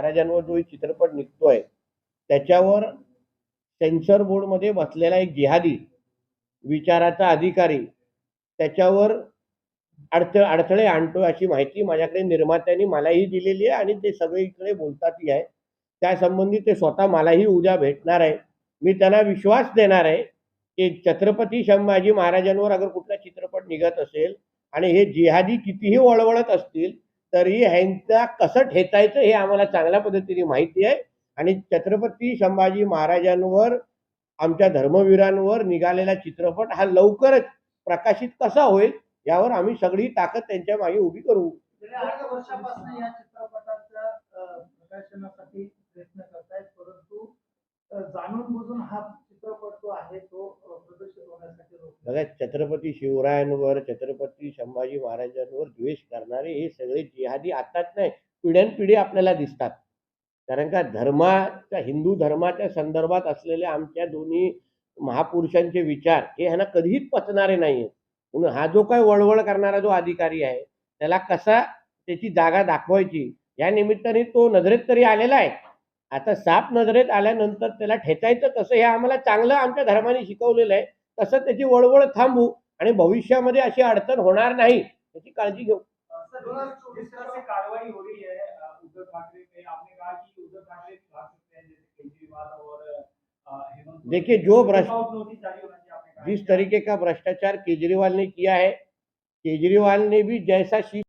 महाराजांवर जो चित्रपट निघतोय त्याच्यावर सेन्सर बोर्डमध्ये बसलेला एक जिहादी विचाराचा अधिकारी त्याच्यावर अडथ अडथळे आणतो अशी माहिती माझ्याकडे निर्मात्यांनी मलाही दिलेली आहे आणि ते सगळीकडे बोलतातही आहे. त्यासंबंधी ते स्वतः मलाही उद्या भेटणार आहे. मी त्यांना विश्वास देणार आहे की छत्रपती संभाजी महाराजांवर अगर कुठला चित्रपट निघत असेल आणि हे जिहादी कितीही वळवळत असतील तरी ह्यांचा कसं ठेचायचं हे आम्हाला चांगल्या पद्धतीने माहिती आहे. आणि छत्रपती संभाजी महाराजांवर आमच्या धर्मवीरांवर निघालेला चित्रपट हा लवकरच प्रकाशित कसा होईल यावर आम्ही सगळी ताकद त्यांच्या मागे उभी करू. वर्षापासून या चित्रपटाच्या प्रकाशनासाठी प्रयत्न करतायत परंतु जाणून बुजून हा चित्रपट जो आहे तो बघा छत्रपती शिवरायांवर छत्रपती संभाजी महाराजांवर द्वेष करणारे हे सगळे जिहादी आताच नाही पिढ्यानपिढी आपल्याला दिसतात. कारण का धर्माच्या हिंदू धर्माच्या संदर्भात असलेले आमच्या दोन्ही महापुरुषांचे विचार हे ह्यांना कधीच पचणारे नाही म्हणून हा जो काय वळवळ करणारा जो अधिकारी आहे त्याला कसा त्याची जागा दाखवायची या निमित्ताने तो नजरेत तरी आलेला आहे. आता साप नजरेत आल्यानंतर त्याला ठेचायचं कसं हे आम्हाला चांगलं आमच्या धर्माने शिकवलेलं आहे. तसं त्याची वळवळ थांबू आणि भविष्यामध्ये अशी अडचण होणार नाही याची काळजी घेऊ। देखिए, जो भ्रष्ट- जिस तरीके का भ्रष्टाचार केजरीवाल ने किया है केजरीवाल ने भी जैसा शीश